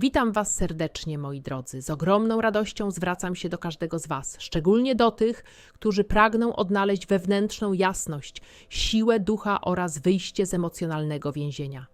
Witam Was serdecznie, moi drodzy. Z ogromną radością zwracam się do każdego z Was, szczególnie do tych, którzy pragną odnaleźć wewnętrzną jasność, siłę ducha oraz wyjście z emocjonalnego więzienia.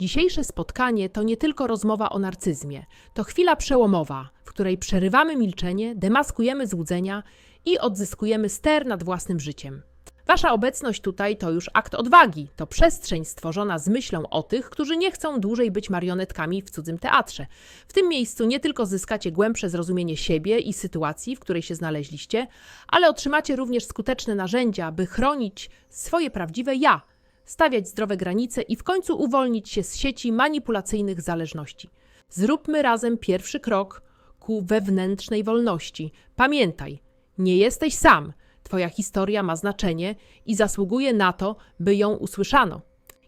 Dzisiejsze spotkanie to nie tylko rozmowa o narcyzmie, to chwila przełomowa, w której przerywamy milczenie, demaskujemy złudzenia i odzyskujemy ster nad własnym życiem. Wasza obecność tutaj to już akt odwagi, to przestrzeń stworzona z myślą o tych, którzy nie chcą dłużej być marionetkami w cudzym teatrze. W tym miejscu nie tylko zyskacie głębsze zrozumienie siebie i sytuacji, w której się znaleźliście, ale otrzymacie również skuteczne narzędzia, by chronić swoje prawdziwe ja, stawiać zdrowe granice i w końcu uwolnić się z sieci manipulacyjnych zależności. Zróbmy razem pierwszy krok ku wewnętrznej wolności. Pamiętaj, nie jesteś sam. Twoja historia ma znaczenie i zasługuje na to, by ją usłyszano.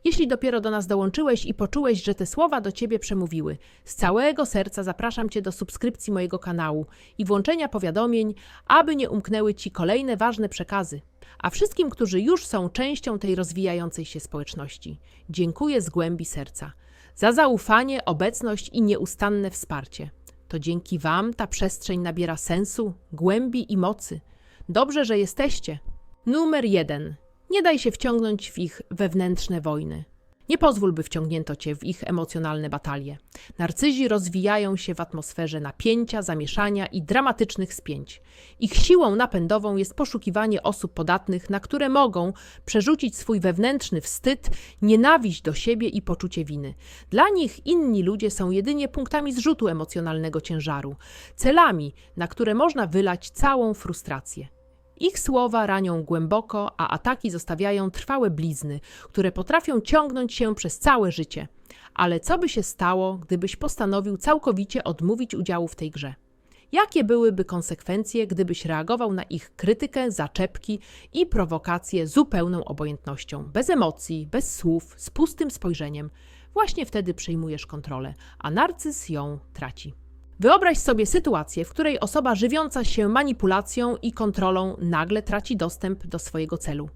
Jeśli dopiero do nas dołączyłeś i poczułeś, że te słowa do ciebie przemówiły, z całego serca zapraszam cię do subskrypcji mojego kanału i włączenia powiadomień, aby nie umknęły ci kolejne ważne przekazy. A wszystkim, którzy już są częścią tej rozwijającej się społeczności, dziękuję z głębi serca za zaufanie, obecność i nieustanne wsparcie. To dzięki Wam ta przestrzeń nabiera sensu, głębi i mocy. Dobrze, że jesteście. Numer jeden. Nie daj się wciągnąć w ich wewnętrzne wojny. Nie pozwól, by wciągnięto cię w ich emocjonalne batalie. Narcyzi rozwijają się w atmosferze napięcia, zamieszania i dramatycznych spięć. Ich siłą napędową jest poszukiwanie osób podatnych, na które mogą przerzucić swój wewnętrzny wstyd, nienawiść do siebie i poczucie winy. Dla nich inni ludzie są jedynie punktami zrzutu emocjonalnego ciężaru, celami, na które można wylać całą frustrację. Ich słowa ranią głęboko, a ataki zostawiają trwałe blizny, które potrafią ciągnąć się przez całe życie. Ale co by się stało, gdybyś postanowił całkowicie odmówić udziału w tej grze? Jakie byłyby konsekwencje, gdybyś reagował na ich krytykę, zaczepki i prowokacje zupełną obojętnością, bez emocji, bez słów, z pustym spojrzeniem? Właśnie wtedy przejmujesz kontrolę, a narcyz ją traci. Wyobraź sobie sytuację, w której osoba żywiąca się manipulacją i kontrolą nagle traci dostęp do swojego celu.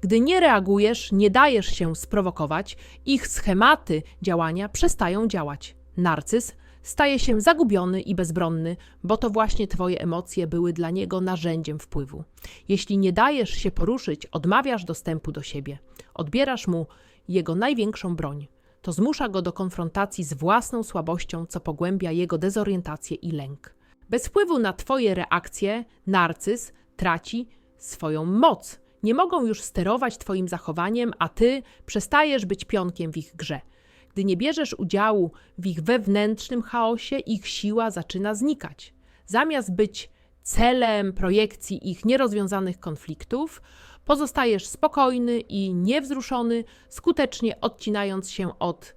Gdy nie reagujesz, nie dajesz się sprowokować, ich schematy działania przestają działać. Narcyz staje się zagubiony i bezbronny, bo to właśnie Twoje emocje były dla niego narzędziem wpływu. Jeśli nie dajesz się poruszyć, odmawiasz dostępu do siebie, odbierasz mu jego największą broń to zmusza go do konfrontacji z własną słabością, co pogłębia jego dezorientację i lęk. Bez wpływu na Twoje reakcje, narcyz traci swoją moc. Nie mogą już sterować Twoim zachowaniem, a Ty przestajesz być pionkiem w ich grze. Gdy nie bierzesz udziału w ich wewnętrznym chaosie, ich siła zaczyna znikać. Zamiast być celem projekcji ich nierozwiązanych konfliktów, Pozostajesz spokojny i niewzruszony, skutecznie odcinając się od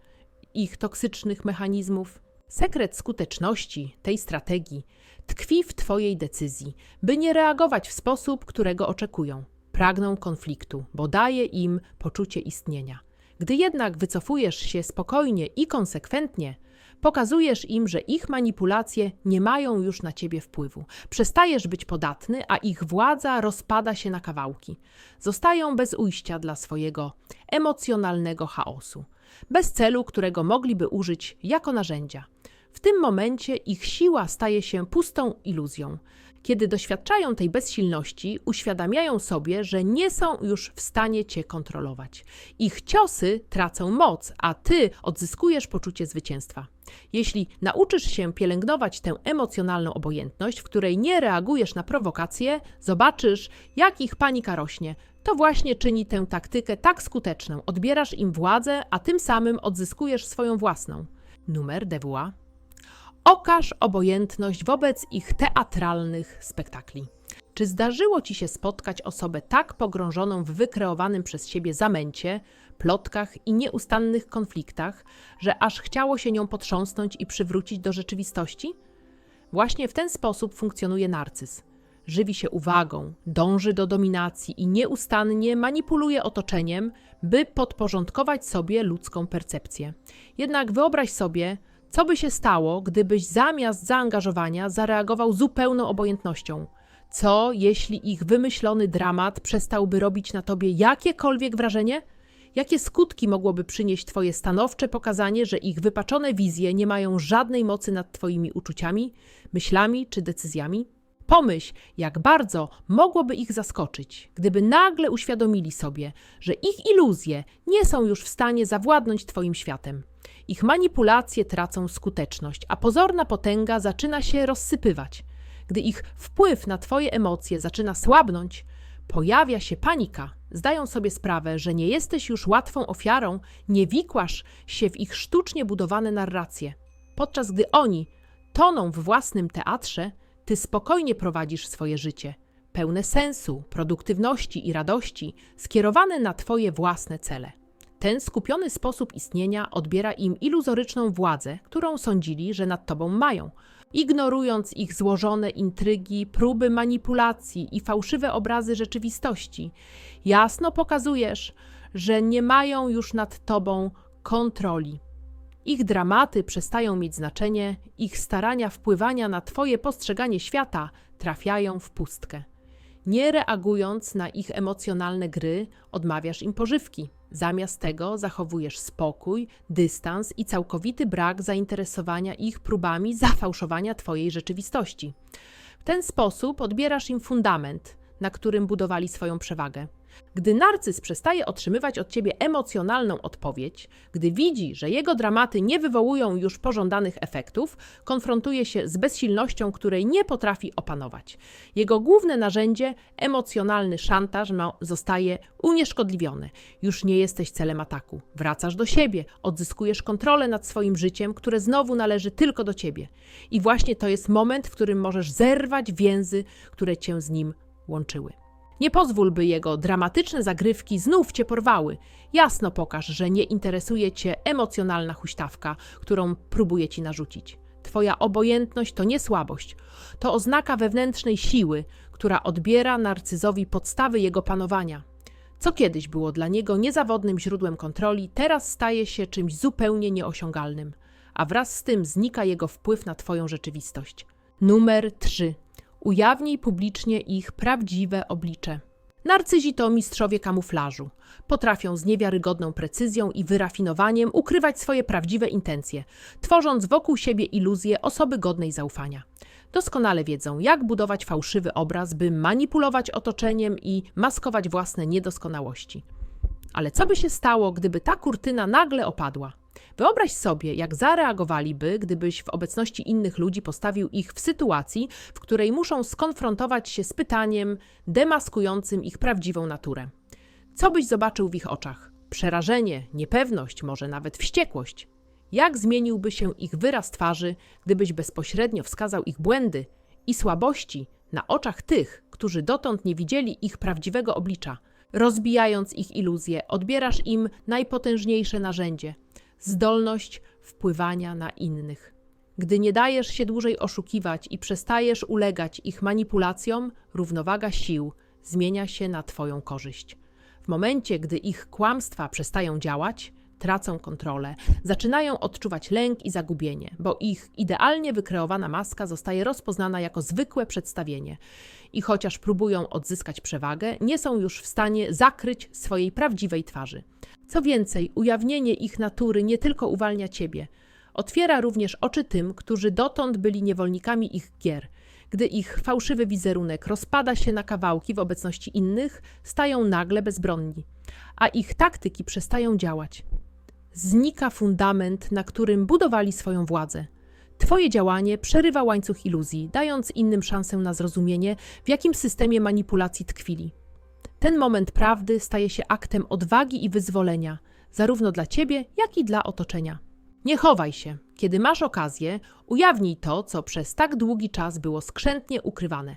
ich toksycznych mechanizmów. Sekret skuteczności tej strategii tkwi w Twojej decyzji, by nie reagować w sposób, którego oczekują. Pragną konfliktu, bo daje im poczucie istnienia. Gdy jednak wycofujesz się spokojnie i konsekwentnie, Pokazujesz im, że ich manipulacje nie mają już na ciebie wpływu. Przestajesz być podatny, a ich władza rozpada się na kawałki. Zostają bez ujścia dla swojego emocjonalnego chaosu, bez celu, którego mogliby użyć jako narzędzia. W tym momencie ich siła staje się pustą iluzją. Kiedy doświadczają tej bezsilności, uświadamiają sobie, że nie są już w stanie cię kontrolować. Ich ciosy tracą moc, a ty odzyskujesz poczucie zwycięstwa. Jeśli nauczysz się pielęgnować tę emocjonalną obojętność, w której nie reagujesz na prowokacje, zobaczysz, jak ich panika rośnie. To właśnie czyni tę taktykę tak skuteczną. Odbierasz im władzę, a tym samym odzyskujesz swoją własną. Numer DWA Okaż obojętność wobec ich teatralnych spektakli. Czy zdarzyło ci się spotkać osobę tak pogrążoną w wykreowanym przez siebie zamęcie, plotkach i nieustannych konfliktach, że aż chciało się nią potrząsnąć i przywrócić do rzeczywistości? Właśnie w ten sposób funkcjonuje narcyz. Żywi się uwagą, dąży do dominacji i nieustannie manipuluje otoczeniem, by podporządkować sobie ludzką percepcję. Jednak wyobraź sobie, co by się stało, gdybyś zamiast zaangażowania zareagował zupełną obojętnością? Co, jeśli ich wymyślony dramat przestałby robić na tobie jakiekolwiek wrażenie? Jakie skutki mogłoby przynieść Twoje stanowcze pokazanie, że ich wypaczone wizje nie mają żadnej mocy nad Twoimi uczuciami, myślami czy decyzjami? Pomyśl, jak bardzo mogłoby ich zaskoczyć, gdyby nagle uświadomili sobie, że ich iluzje nie są już w stanie zawładnąć Twoim światem. Ich manipulacje tracą skuteczność, a pozorna potęga zaczyna się rozsypywać. Gdy ich wpływ na Twoje emocje zaczyna słabnąć, pojawia się panika. Zdają sobie sprawę, że nie jesteś już łatwą ofiarą, nie wikłasz się w ich sztucznie budowane narracje. Podczas gdy oni toną w własnym teatrze, ty spokojnie prowadzisz swoje życie, pełne sensu, produktywności i radości, skierowane na Twoje własne cele. Ten skupiony sposób istnienia odbiera im iluzoryczną władzę, którą sądzili, że nad Tobą mają, ignorując ich złożone intrygi, próby manipulacji i fałszywe obrazy rzeczywistości. Jasno pokazujesz, że nie mają już nad Tobą kontroli. Ich dramaty przestają mieć znaczenie, ich starania wpływania na Twoje postrzeganie świata trafiają w pustkę. Nie reagując na ich emocjonalne gry, odmawiasz im pożywki. Zamiast tego zachowujesz spokój, dystans i całkowity brak zainteresowania ich próbami zafałszowania Twojej rzeczywistości. W ten sposób odbierasz im fundament, na którym budowali swoją przewagę. Gdy narcyz przestaje otrzymywać od ciebie emocjonalną odpowiedź, gdy widzi, że jego dramaty nie wywołują już pożądanych efektów, konfrontuje się z bezsilnością, której nie potrafi opanować. Jego główne narzędzie, emocjonalny szantaż, zostaje unieszkodliwione. Już nie jesteś celem ataku. Wracasz do siebie, odzyskujesz kontrolę nad swoim życiem, które znowu należy tylko do ciebie. I właśnie to jest moment, w którym możesz zerwać więzy, które cię z nim łączyły. Nie pozwól, by jego dramatyczne zagrywki znów cię porwały. Jasno pokaż, że nie interesuje cię emocjonalna huśtawka, którą próbuje ci narzucić. Twoja obojętność to nie słabość, to oznaka wewnętrznej siły, która odbiera narcyzowi podstawy jego panowania. Co kiedyś było dla niego niezawodnym źródłem kontroli, teraz staje się czymś zupełnie nieosiągalnym, a wraz z tym znika jego wpływ na Twoją rzeczywistość. Numer 3. Ujawnij publicznie ich prawdziwe oblicze. Narcyzi to mistrzowie kamuflażu. Potrafią z niewiarygodną precyzją i wyrafinowaniem ukrywać swoje prawdziwe intencje, tworząc wokół siebie iluzję osoby godnej zaufania. Doskonale wiedzą, jak budować fałszywy obraz, by manipulować otoczeniem i maskować własne niedoskonałości. Ale co by się stało, gdyby ta kurtyna nagle opadła? Wyobraź sobie, jak zareagowaliby, gdybyś w obecności innych ludzi postawił ich w sytuacji, w której muszą skonfrontować się z pytaniem demaskującym ich prawdziwą naturę. Co byś zobaczył w ich oczach? Przerażenie, niepewność, może nawet wściekłość. Jak zmieniłby się ich wyraz twarzy, gdybyś bezpośrednio wskazał ich błędy i słabości na oczach tych, którzy dotąd nie widzieli ich prawdziwego oblicza? Rozbijając ich iluzje, odbierasz im najpotężniejsze narzędzie zdolność wpływania na innych. Gdy nie dajesz się dłużej oszukiwać i przestajesz ulegać ich manipulacjom, równowaga sił zmienia się na Twoją korzyść. W momencie, gdy ich kłamstwa przestają działać, tracą kontrolę, zaczynają odczuwać lęk i zagubienie, bo ich idealnie wykreowana maska zostaje rozpoznana jako zwykłe przedstawienie. I chociaż próbują odzyskać przewagę, nie są już w stanie zakryć swojej prawdziwej twarzy. Co więcej, ujawnienie ich natury nie tylko uwalnia ciebie, otwiera również oczy tym, którzy dotąd byli niewolnikami ich gier. Gdy ich fałszywy wizerunek rozpada się na kawałki w obecności innych, stają nagle bezbronni, a ich taktyki przestają działać. Znika fundament, na którym budowali swoją władzę. Twoje działanie przerywa łańcuch iluzji, dając innym szansę na zrozumienie, w jakim systemie manipulacji tkwili. Ten moment prawdy staje się aktem odwagi i wyzwolenia, zarówno dla ciebie, jak i dla otoczenia. Nie chowaj się. Kiedy masz okazję, ujawnij to, co przez tak długi czas było skrzętnie ukrywane.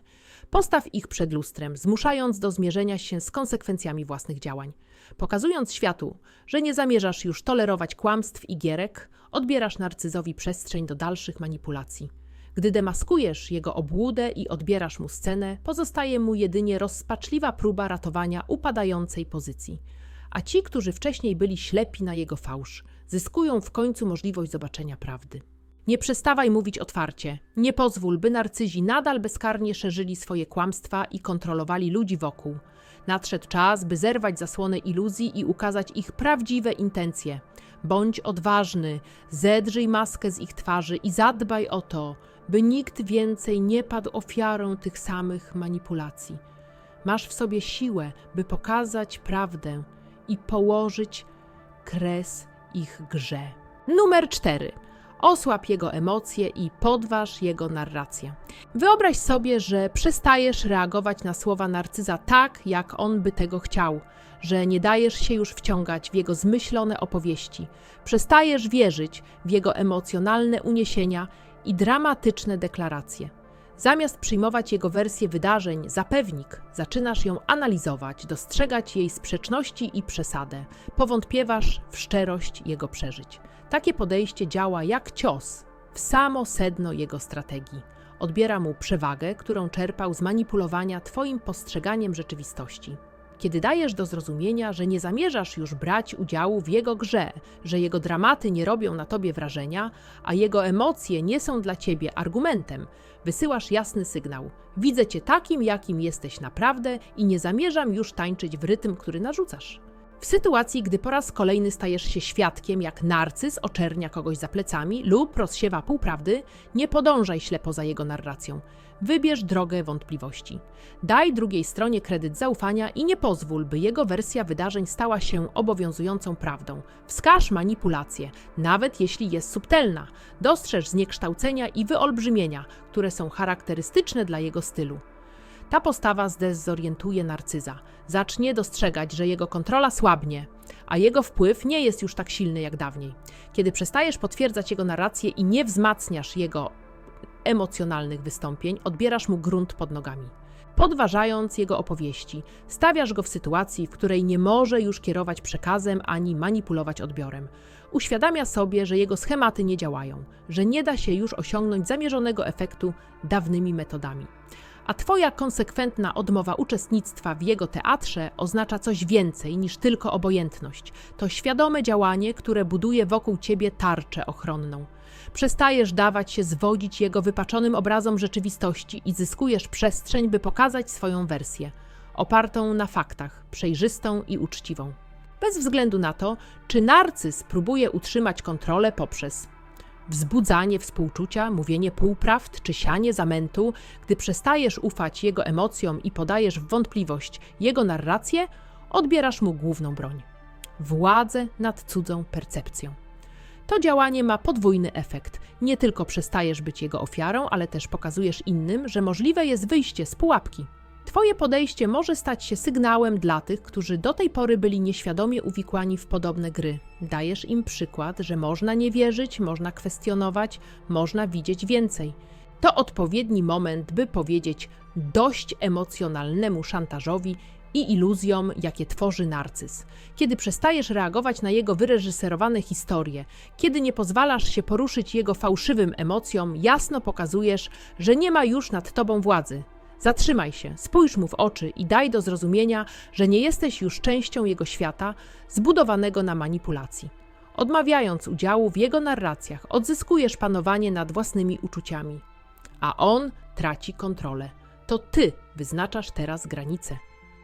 Postaw ich przed lustrem, zmuszając do zmierzenia się z konsekwencjami własnych działań. Pokazując światu, że nie zamierzasz już tolerować kłamstw i gierek, odbierasz narcyzowi przestrzeń do dalszych manipulacji. Gdy demaskujesz jego obłudę i odbierasz mu scenę, pozostaje mu jedynie rozpaczliwa próba ratowania upadającej pozycji. A ci, którzy wcześniej byli ślepi na jego fałsz, zyskują w końcu możliwość zobaczenia prawdy. Nie przestawaj mówić otwarcie. Nie pozwól, by narcyzi nadal bezkarnie szerzyli swoje kłamstwa i kontrolowali ludzi wokół. Nadszedł czas, by zerwać zasłonę iluzji i ukazać ich prawdziwe intencje. Bądź odważny, zedrzyj maskę z ich twarzy i zadbaj o to, by nikt więcej nie padł ofiarą tych samych manipulacji. Masz w sobie siłę, by pokazać prawdę i położyć kres ich grze. Numer 4. Osłab jego emocje i podważ jego narrację. Wyobraź sobie, że przestajesz reagować na słowa narcyza tak, jak on by tego chciał, że nie dajesz się już wciągać w jego zmyślone opowieści, przestajesz wierzyć w jego emocjonalne uniesienia i dramatyczne deklaracje. Zamiast przyjmować jego wersję wydarzeń za pewnik, zaczynasz ją analizować, dostrzegać jej sprzeczności i przesadę, powątpiewasz w szczerość jego przeżyć. Takie podejście działa jak cios w samo sedno jego strategii. Odbiera mu przewagę, którą czerpał z manipulowania Twoim postrzeganiem rzeczywistości. Kiedy dajesz do zrozumienia, że nie zamierzasz już brać udziału w jego grze, że jego dramaty nie robią na tobie wrażenia, a jego emocje nie są dla ciebie argumentem, wysyłasz jasny sygnał: Widzę cię takim, jakim jesteś naprawdę i nie zamierzam już tańczyć w rytm, który narzucasz. W sytuacji, gdy po raz kolejny stajesz się świadkiem, jak narcyz oczernia kogoś za plecami lub rozsiewa półprawdy, nie podążaj ślepo za jego narracją. Wybierz drogę wątpliwości. Daj drugiej stronie kredyt zaufania i nie pozwól, by jego wersja wydarzeń stała się obowiązującą prawdą. Wskaż manipulację, nawet jeśli jest subtelna. Dostrzeż zniekształcenia i wyolbrzymienia, które są charakterystyczne dla jego stylu. Ta postawa zdezorientuje narcyza. Zacznie dostrzegać, że jego kontrola słabnie, a jego wpływ nie jest już tak silny jak dawniej. Kiedy przestajesz potwierdzać jego narrację i nie wzmacniasz jego emocjonalnych wystąpień, odbierasz mu grunt pod nogami. Podważając jego opowieści, stawiasz go w sytuacji, w której nie może już kierować przekazem ani manipulować odbiorem. Uświadamia sobie, że jego schematy nie działają, że nie da się już osiągnąć zamierzonego efektu dawnymi metodami. A Twoja konsekwentna odmowa uczestnictwa w jego teatrze oznacza coś więcej niż tylko obojętność. To świadome działanie, które buduje wokół Ciebie tarczę ochronną. Przestajesz dawać się zwodzić jego wypaczonym obrazom rzeczywistości i zyskujesz przestrzeń, by pokazać swoją wersję, opartą na faktach, przejrzystą i uczciwą. Bez względu na to, czy narcyz próbuje utrzymać kontrolę poprzez wzbudzanie współczucia, mówienie półprawd czy sianie zamętu, gdy przestajesz ufać jego emocjom i podajesz w wątpliwość jego narrację, odbierasz mu główną broń władzę nad cudzą percepcją. To działanie ma podwójny efekt. Nie tylko przestajesz być jego ofiarą, ale też pokazujesz innym, że możliwe jest wyjście z pułapki. Twoje podejście może stać się sygnałem dla tych, którzy do tej pory byli nieświadomie uwikłani w podobne gry. Dajesz im przykład, że można nie wierzyć, można kwestionować, można widzieć więcej. To odpowiedni moment, by powiedzieć dość emocjonalnemu szantażowi i iluzjom, jakie tworzy narcyz. Kiedy przestajesz reagować na jego wyreżyserowane historie, kiedy nie pozwalasz się poruszyć jego fałszywym emocjom, jasno pokazujesz, że nie ma już nad tobą władzy. Zatrzymaj się, spójrz mu w oczy i daj do zrozumienia, że nie jesteś już częścią jego świata, zbudowanego na manipulacji. Odmawiając udziału w jego narracjach, odzyskujesz panowanie nad własnymi uczuciami, a on traci kontrolę. To ty wyznaczasz teraz granice.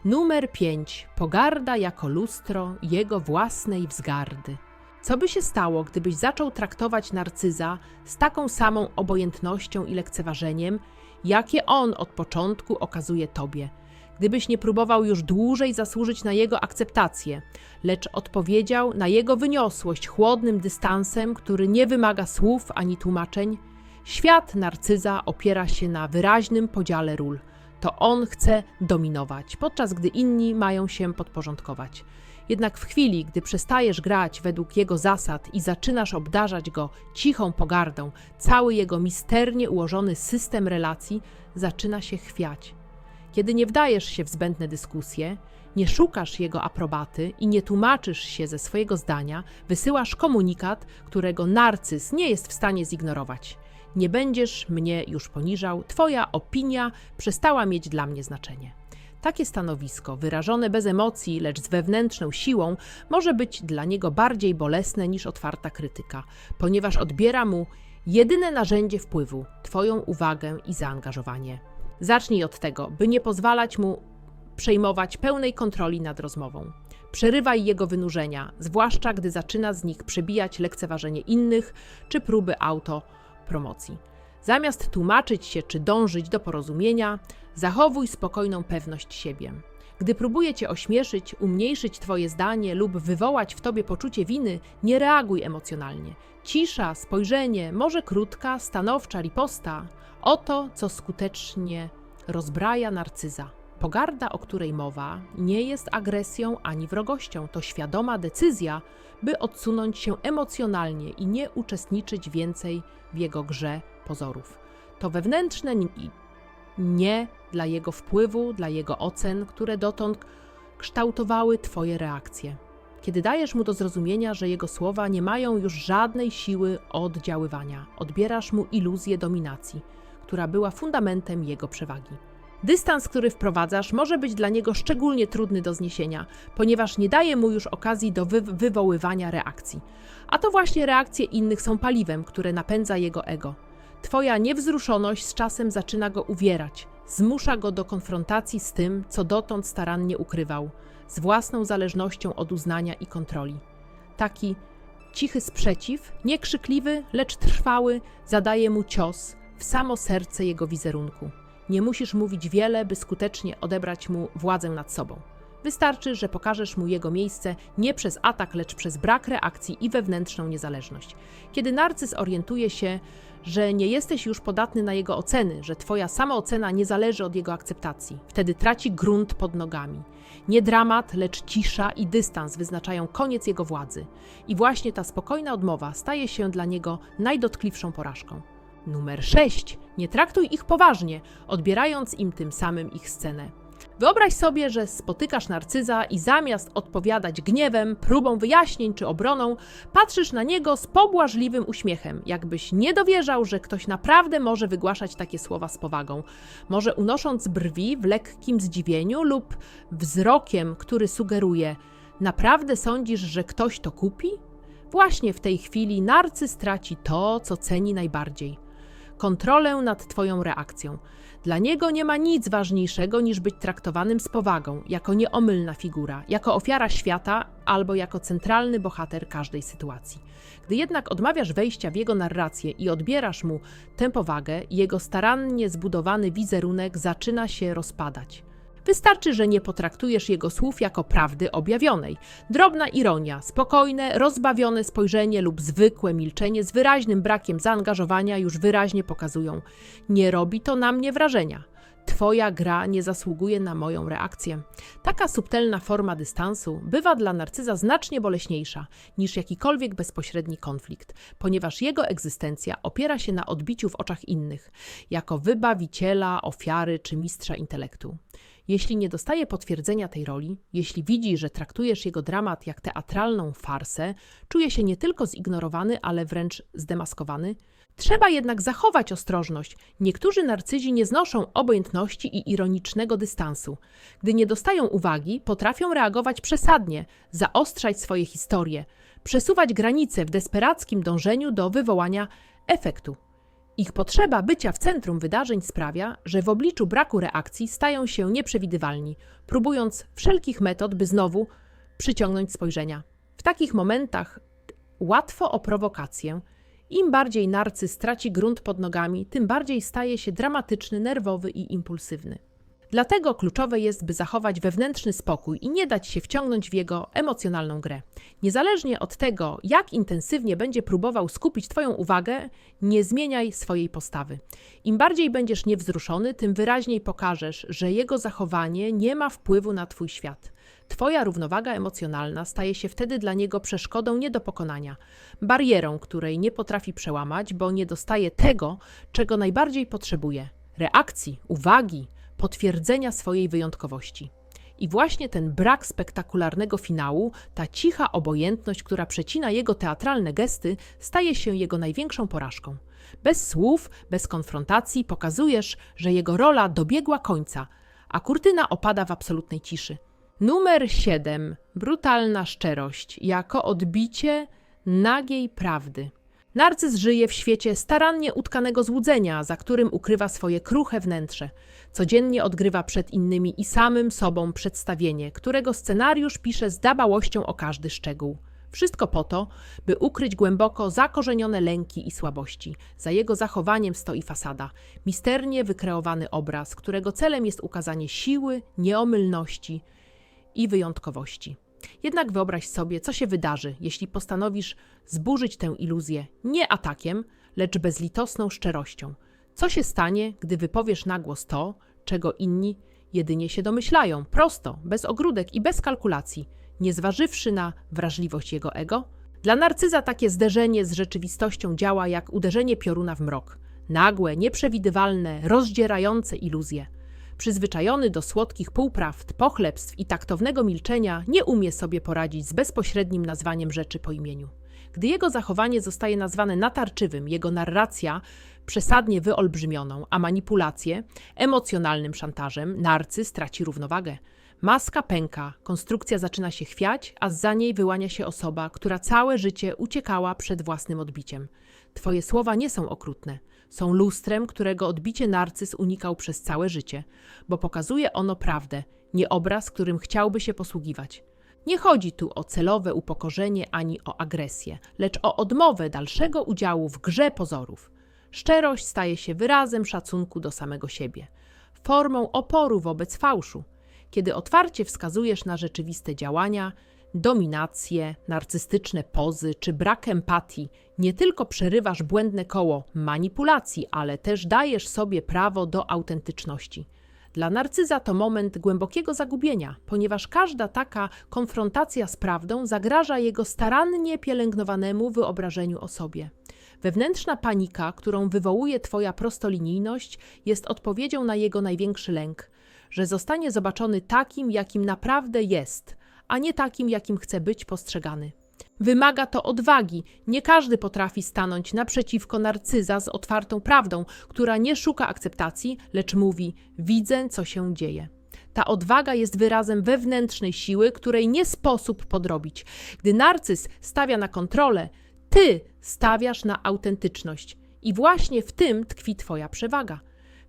Numer 5. Pogarda jako lustro jego własnej wzgardy. Co by się stało, gdybyś zaczął traktować narcyza z taką samą obojętnością i lekceważeniem, jakie on od początku okazuje tobie? Gdybyś nie próbował już dłużej zasłużyć na jego akceptację, lecz odpowiedział na jego wyniosłość chłodnym dystansem, który nie wymaga słów ani tłumaczeń, świat narcyza opiera się na wyraźnym podziale ról – to on chce dominować, podczas gdy inni mają się podporządkować. Jednak w chwili, gdy przestajesz grać według jego zasad i zaczynasz obdarzać go cichą pogardą, cały jego misternie ułożony system relacji zaczyna się chwiać. Kiedy nie wdajesz się w zbędne dyskusje, nie szukasz jego aprobaty i nie tłumaczysz się ze swojego zdania, wysyłasz komunikat, którego narcyz nie jest w stanie zignorować. Nie będziesz mnie już poniżał, Twoja opinia przestała mieć dla mnie znaczenie. Takie stanowisko, wyrażone bez emocji, lecz z wewnętrzną siłą, może być dla niego bardziej bolesne niż otwarta krytyka, ponieważ odbiera mu jedyne narzędzie wpływu Twoją uwagę i zaangażowanie. Zacznij od tego, by nie pozwalać mu przejmować pełnej kontroli nad rozmową. Przerywaj jego wynurzenia, zwłaszcza gdy zaczyna z nich przebijać lekceważenie innych czy próby autopromocji. Zamiast tłumaczyć się czy dążyć do porozumienia, zachowuj spokojną pewność siebie. Gdy próbuje cię ośmieszyć, umniejszyć twoje zdanie lub wywołać w tobie poczucie winy, nie reaguj emocjonalnie. Cisza, spojrzenie, może krótka, stanowcza riposta oto, co skutecznie rozbraja narcyza. Pogarda, o której mowa, nie jest agresją ani wrogością. To świadoma decyzja, by odsunąć się emocjonalnie i nie uczestniczyć więcej w jego grze pozorów. To wewnętrzne i nie dla jego wpływu, dla jego ocen, które dotąd kształtowały Twoje reakcje. Kiedy dajesz mu do zrozumienia, że jego słowa nie mają już żadnej siły oddziaływania, odbierasz mu iluzję dominacji, która była fundamentem jego przewagi. Dystans, który wprowadzasz, może być dla niego szczególnie trudny do zniesienia, ponieważ nie daje mu już okazji do wy wywoływania reakcji. A to właśnie reakcje innych są paliwem, które napędza jego ego. Twoja niewzruszoność z czasem zaczyna go uwierać, zmusza go do konfrontacji z tym, co dotąd starannie ukrywał, z własną zależnością od uznania i kontroli. Taki cichy sprzeciw, nie krzykliwy, lecz trwały, zadaje mu cios w samo serce jego wizerunku. Nie musisz mówić wiele, by skutecznie odebrać mu władzę nad sobą. Wystarczy, że pokażesz mu jego miejsce nie przez atak, lecz przez brak reakcji i wewnętrzną niezależność. Kiedy narcyz orientuje się, że nie jesteś już podatny na jego oceny, że twoja samoocena nie zależy od jego akceptacji, wtedy traci grunt pod nogami. Nie dramat, lecz cisza i dystans wyznaczają koniec jego władzy. I właśnie ta spokojna odmowa staje się dla niego najdotkliwszą porażką. Numer 6. Nie traktuj ich poważnie, odbierając im tym samym ich scenę. Wyobraź sobie, że spotykasz narcyza i zamiast odpowiadać gniewem, próbą wyjaśnień czy obroną, patrzysz na niego z pobłażliwym uśmiechem, jakbyś nie dowierzał, że ktoś naprawdę może wygłaszać takie słowa z powagą. Może unosząc brwi w lekkim zdziwieniu lub wzrokiem, który sugeruje: Naprawdę sądzisz, że ktoś to kupi? Właśnie w tej chwili narcyz traci to, co ceni najbardziej kontrolę nad Twoją reakcją. Dla niego nie ma nic ważniejszego niż być traktowanym z powagą, jako nieomylna figura, jako ofiara świata albo jako centralny bohater każdej sytuacji. Gdy jednak odmawiasz wejścia w jego narrację i odbierasz mu tę powagę, jego starannie zbudowany wizerunek zaczyna się rozpadać. Wystarczy, że nie potraktujesz jego słów jako prawdy objawionej. Drobna ironia, spokojne, rozbawione spojrzenie lub zwykłe milczenie z wyraźnym brakiem zaangażowania już wyraźnie pokazują: Nie robi to na mnie wrażenia. Twoja gra nie zasługuje na moją reakcję. Taka subtelna forma dystansu bywa dla narcyza znacznie boleśniejsza niż jakikolwiek bezpośredni konflikt, ponieważ jego egzystencja opiera się na odbiciu w oczach innych, jako wybawiciela, ofiary czy mistrza intelektu. Jeśli nie dostaje potwierdzenia tej roli, jeśli widzi, że traktujesz jego dramat jak teatralną farsę, czuje się nie tylko zignorowany, ale wręcz zdemaskowany. Trzeba jednak zachować ostrożność. Niektórzy narcyzi nie znoszą obojętności i ironicznego dystansu. Gdy nie dostają uwagi, potrafią reagować przesadnie, zaostrzać swoje historie, przesuwać granice w desperackim dążeniu do wywołania efektu. Ich potrzeba bycia w centrum wydarzeń sprawia, że w obliczu braku reakcji stają się nieprzewidywalni, próbując wszelkich metod, by znowu przyciągnąć spojrzenia. W takich momentach łatwo o prowokację. Im bardziej narcyz straci grunt pod nogami, tym bardziej staje się dramatyczny, nerwowy i impulsywny. Dlatego kluczowe jest, by zachować wewnętrzny spokój i nie dać się wciągnąć w jego emocjonalną grę. Niezależnie od tego, jak intensywnie będzie próbował skupić Twoją uwagę, nie zmieniaj swojej postawy. Im bardziej będziesz niewzruszony, tym wyraźniej pokażesz, że jego zachowanie nie ma wpływu na Twój świat. Twoja równowaga emocjonalna staje się wtedy dla niego przeszkodą nie do pokonania, barierą, której nie potrafi przełamać, bo nie dostaje tego, czego najbardziej potrzebuje reakcji, uwagi, potwierdzenia swojej wyjątkowości. I właśnie ten brak spektakularnego finału, ta cicha obojętność, która przecina jego teatralne gesty, staje się jego największą porażką. Bez słów, bez konfrontacji pokazujesz, że jego rola dobiegła końca, a kurtyna opada w absolutnej ciszy. Numer 7. Brutalna szczerość jako odbicie nagiej prawdy. Narcyz żyje w świecie starannie utkanego złudzenia, za którym ukrywa swoje kruche wnętrze. Codziennie odgrywa przed innymi i samym sobą przedstawienie, którego scenariusz pisze z dabałością o każdy szczegół. Wszystko po to, by ukryć głęboko zakorzenione lęki i słabości. Za jego zachowaniem stoi fasada, misternie wykreowany obraz, którego celem jest ukazanie siły, nieomylności i wyjątkowości. Jednak wyobraź sobie, co się wydarzy, jeśli postanowisz zburzyć tę iluzję nie atakiem, lecz bezlitosną szczerością. Co się stanie, gdy wypowiesz na głos to, czego inni jedynie się domyślają, prosto, bez ogródek i bez kalkulacji, nie zważywszy na wrażliwość jego ego? Dla narcyza takie zderzenie z rzeczywistością działa jak uderzenie pioruna w mrok. Nagłe, nieprzewidywalne, rozdzierające iluzje. Przyzwyczajony do słodkich półprawd, pochlebstw i taktownego milczenia, nie umie sobie poradzić z bezpośrednim nazwaniem rzeczy po imieniu. Gdy jego zachowanie zostaje nazwane natarczywym, jego narracja przesadnie wyolbrzymioną, a manipulacje emocjonalnym szantażem, narcyz traci równowagę. Maska pęka, konstrukcja zaczyna się chwiać, a za niej wyłania się osoba, która całe życie uciekała przed własnym odbiciem. Twoje słowa nie są okrutne. Są lustrem, którego odbicie narcyz unikał przez całe życie, bo pokazuje ono prawdę, nie obraz, którym chciałby się posługiwać. Nie chodzi tu o celowe upokorzenie ani o agresję, lecz o odmowę dalszego udziału w grze pozorów. Szczerość staje się wyrazem szacunku do samego siebie, formą oporu wobec fałszu. Kiedy otwarcie wskazujesz na rzeczywiste działania, dominację, narcystyczne pozy czy brak empatii, nie tylko przerywasz błędne koło manipulacji, ale też dajesz sobie prawo do autentyczności. Dla narcyza to moment głębokiego zagubienia, ponieważ każda taka konfrontacja z prawdą zagraża jego starannie pielęgnowanemu wyobrażeniu o sobie. Wewnętrzna panika, którą wywołuje Twoja prostolinijność, jest odpowiedzią na jego największy lęk, że zostanie zobaczony takim, jakim naprawdę jest, a nie takim, jakim chce być postrzegany. Wymaga to odwagi. Nie każdy potrafi stanąć naprzeciwko narcyza z otwartą prawdą, która nie szuka akceptacji, lecz mówi: Widzę, co się dzieje. Ta odwaga jest wyrazem wewnętrznej siły, której nie sposób podrobić. Gdy narcyz stawia na kontrolę, ty stawiasz na autentyczność. I właśnie w tym tkwi Twoja przewaga.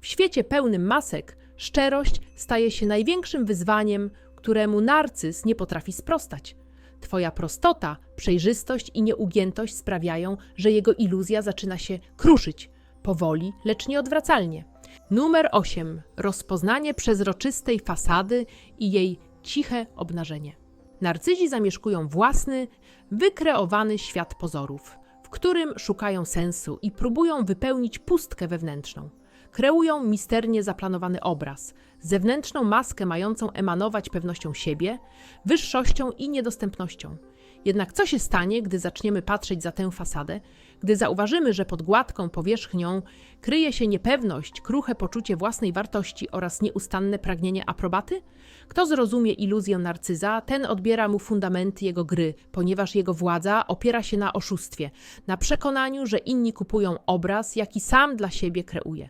W świecie pełnym masek, szczerość staje się największym wyzwaniem, któremu narcyz nie potrafi sprostać. Twoja prostota, przejrzystość i nieugiętość sprawiają, że jego iluzja zaczyna się kruszyć, powoli, lecz nieodwracalnie. Numer 8. Rozpoznanie przezroczystej fasady i jej ciche obnażenie. Narcyzi zamieszkują własny, wykreowany świat pozorów, którym szukają sensu i próbują wypełnić pustkę wewnętrzną. Kreują misternie zaplanowany obraz, zewnętrzną maskę mającą emanować pewnością siebie, wyższością i niedostępnością. Jednak co się stanie, gdy zaczniemy patrzeć za tę fasadę, gdy zauważymy, że pod gładką powierzchnią kryje się niepewność, kruche poczucie własnej wartości oraz nieustanne pragnienie aprobaty? Kto zrozumie iluzję narcyza, ten odbiera mu fundamenty jego gry, ponieważ jego władza opiera się na oszustwie, na przekonaniu, że inni kupują obraz, jaki sam dla siebie kreuje.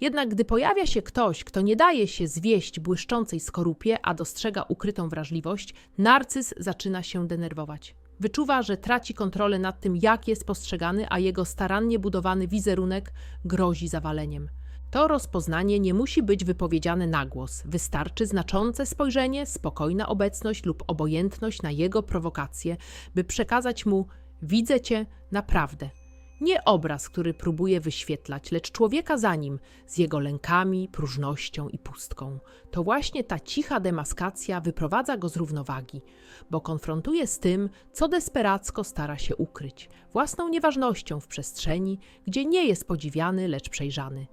Jednak gdy pojawia się ktoś, kto nie daje się zwieść błyszczącej skorupie, a dostrzega ukrytą wrażliwość, narcyz zaczyna się denerwować. Wyczuwa, że traci kontrolę nad tym, jak jest postrzegany, a jego starannie budowany wizerunek grozi zawaleniem. To rozpoznanie nie musi być wypowiedziane na głos. Wystarczy znaczące spojrzenie, spokojna obecność lub obojętność na jego prowokacje, by przekazać mu: Widzę cię naprawdę. Nie obraz, który próbuje wyświetlać, lecz człowieka za nim, z jego lękami, próżnością i pustką. To właśnie ta cicha demaskacja wyprowadza go z równowagi, bo konfrontuje z tym, co desperacko stara się ukryć, własną nieważnością w przestrzeni, gdzie nie jest podziwiany, lecz przejrzany.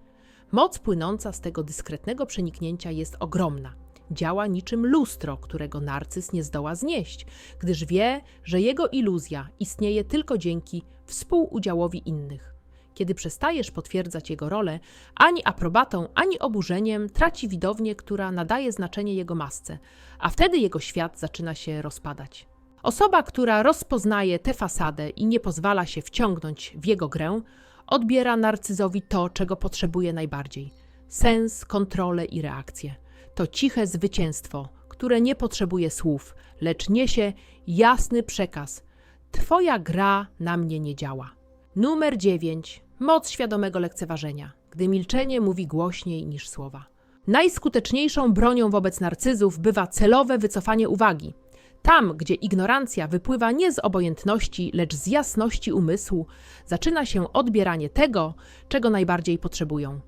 Moc płynąca z tego dyskretnego przeniknięcia jest ogromna. Działa niczym lustro, którego narcyz nie zdoła znieść, gdyż wie, że jego iluzja istnieje tylko dzięki współudziałowi innych. Kiedy przestajesz potwierdzać jego rolę, ani aprobatą, ani oburzeniem traci widownię, która nadaje znaczenie jego masce, a wtedy jego świat zaczyna się rozpadać. Osoba, która rozpoznaje tę fasadę i nie pozwala się wciągnąć w jego grę, odbiera narcyzowi to, czego potrzebuje najbardziej sens, kontrolę i reakcję. To ciche zwycięstwo, które nie potrzebuje słów, lecz niesie jasny przekaz: Twoja gra na mnie nie działa. Numer 9. Moc świadomego lekceważenia, gdy milczenie mówi głośniej niż słowa. Najskuteczniejszą bronią wobec narcyzów bywa celowe wycofanie uwagi. Tam, gdzie ignorancja wypływa nie z obojętności, lecz z jasności umysłu, zaczyna się odbieranie tego, czego najbardziej potrzebują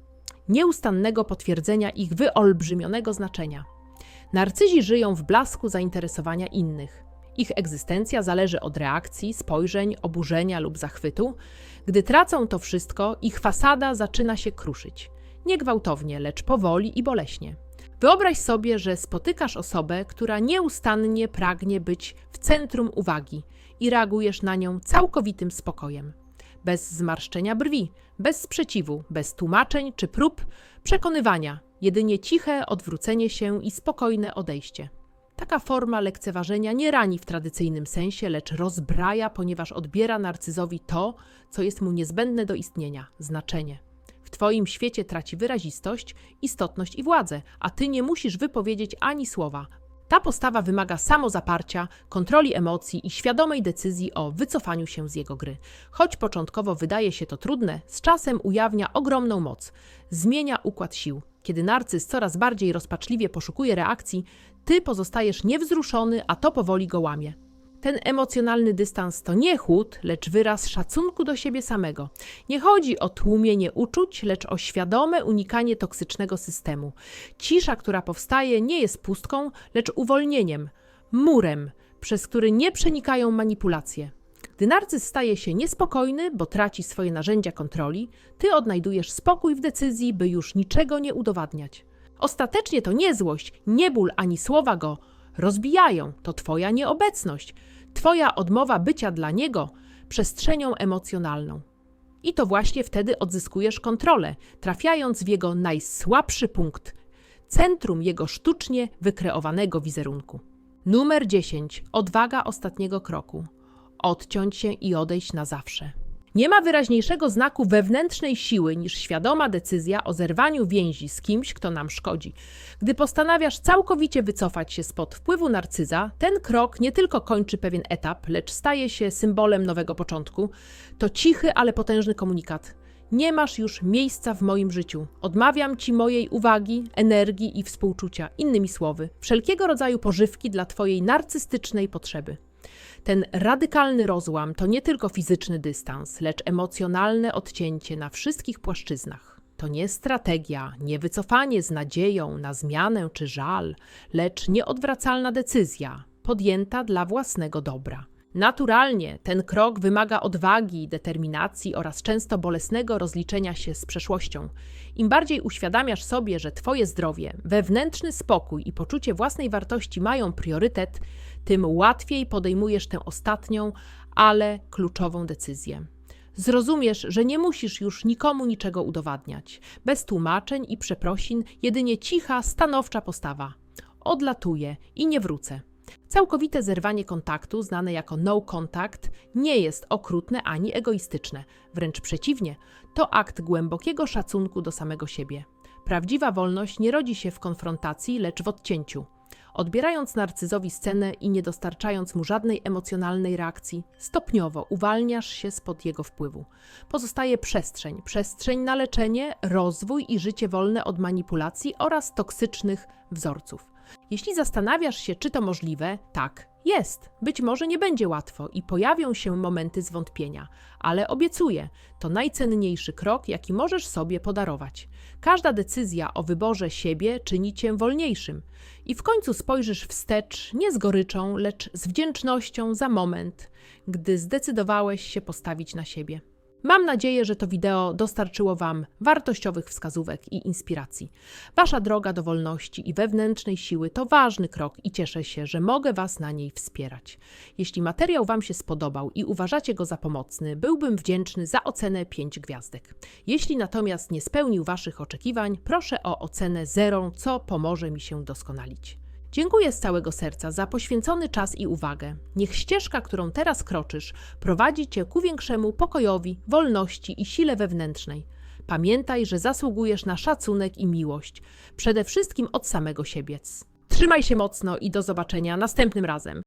nieustannego potwierdzenia ich wyolbrzymionego znaczenia. Narcyzi żyją w blasku zainteresowania innych. Ich egzystencja zależy od reakcji, spojrzeń, oburzenia lub zachwytu. Gdy tracą to wszystko, ich fasada zaczyna się kruszyć. Nie gwałtownie, lecz powoli i boleśnie. Wyobraź sobie, że spotykasz osobę, która nieustannie pragnie być w centrum uwagi i reagujesz na nią całkowitym spokojem. Bez zmarszczenia brwi, bez sprzeciwu, bez tłumaczeń czy prób przekonywania, jedynie ciche odwrócenie się i spokojne odejście. Taka forma lekceważenia nie rani w tradycyjnym sensie, lecz rozbraja, ponieważ odbiera narcyzowi to, co jest mu niezbędne do istnienia znaczenie. W Twoim świecie traci wyrazistość, istotność i władzę, a Ty nie musisz wypowiedzieć ani słowa. Ta postawa wymaga samozaparcia, kontroli emocji i świadomej decyzji o wycofaniu się z jego gry. Choć początkowo wydaje się to trudne, z czasem ujawnia ogromną moc. Zmienia układ sił. Kiedy narcyz coraz bardziej rozpaczliwie poszukuje reakcji, ty pozostajesz niewzruszony, a to powoli go łamie. Ten emocjonalny dystans to nie chłód, lecz wyraz szacunku do siebie samego. Nie chodzi o tłumienie uczuć, lecz o świadome unikanie toksycznego systemu. Cisza, która powstaje, nie jest pustką, lecz uwolnieniem, murem, przez który nie przenikają manipulacje. Gdy narcyz staje się niespokojny, bo traci swoje narzędzia kontroli, ty odnajdujesz spokój w decyzji, by już niczego nie udowadniać. Ostatecznie to nie złość, nie ból ani słowa go rozbijają, to twoja nieobecność, twoja odmowa bycia dla niego przestrzenią emocjonalną. I to właśnie wtedy odzyskujesz kontrolę, trafiając w jego najsłabszy punkt, centrum jego sztucznie wykreowanego wizerunku. Numer 10. Odwaga ostatniego kroku. Odciąć się i odejść na zawsze. Nie ma wyraźniejszego znaku wewnętrznej siły niż świadoma decyzja o zerwaniu więzi z kimś, kto nam szkodzi. Gdy postanawiasz całkowicie wycofać się spod wpływu narcyza, ten krok nie tylko kończy pewien etap, lecz staje się symbolem nowego początku. To cichy, ale potężny komunikat. Nie masz już miejsca w moim życiu. Odmawiam ci mojej uwagi, energii i współczucia. Innymi słowy, wszelkiego rodzaju pożywki dla twojej narcystycznej potrzeby. Ten radykalny rozłam to nie tylko fizyczny dystans, lecz emocjonalne odcięcie na wszystkich płaszczyznach. To nie strategia, nie wycofanie z nadzieją na zmianę czy żal, lecz nieodwracalna decyzja, podjęta dla własnego dobra. Naturalnie ten krok wymaga odwagi, determinacji oraz często bolesnego rozliczenia się z przeszłością. Im bardziej uświadamiasz sobie, że Twoje zdrowie, wewnętrzny spokój i poczucie własnej wartości mają priorytet, tym łatwiej podejmujesz tę ostatnią, ale kluczową decyzję. Zrozumiesz, że nie musisz już nikomu niczego udowadniać. Bez tłumaczeń i przeprosin, jedynie cicha, stanowcza postawa. Odlatuję i nie wrócę. Całkowite zerwanie kontaktu, znane jako no contact, nie jest okrutne ani egoistyczne. Wręcz przeciwnie, to akt głębokiego szacunku do samego siebie. Prawdziwa wolność nie rodzi się w konfrontacji, lecz w odcięciu. Odbierając narcyzowi scenę i nie dostarczając mu żadnej emocjonalnej reakcji, stopniowo uwalniasz się spod jego wpływu. Pozostaje przestrzeń, przestrzeń na leczenie, rozwój i życie wolne od manipulacji oraz toksycznych wzorców. Jeśli zastanawiasz się, czy to możliwe, tak, jest. Być może nie będzie łatwo i pojawią się momenty zwątpienia, ale obiecuję, to najcenniejszy krok, jaki możesz sobie podarować. Każda decyzja o wyborze siebie czyni cię wolniejszym i w końcu spojrzysz wstecz nie z goryczą, lecz z wdzięcznością za moment, gdy zdecydowałeś się postawić na siebie. Mam nadzieję, że to wideo dostarczyło Wam wartościowych wskazówek i inspiracji. Wasza droga do wolności i wewnętrznej siły to ważny krok i cieszę się, że mogę Was na niej wspierać. Jeśli materiał Wam się spodobał i uważacie go za pomocny, byłbym wdzięczny za ocenę 5 gwiazdek. Jeśli natomiast nie spełnił Waszych oczekiwań, proszę o ocenę 0, co pomoże mi się doskonalić. Dziękuję z całego serca za poświęcony czas i uwagę. Niech ścieżka, którą teraz kroczysz, prowadzi cię ku większemu pokojowi, wolności i sile wewnętrznej. Pamiętaj, że zasługujesz na szacunek i miłość, przede wszystkim od samego siebie. Trzymaj się mocno i do zobaczenia następnym razem.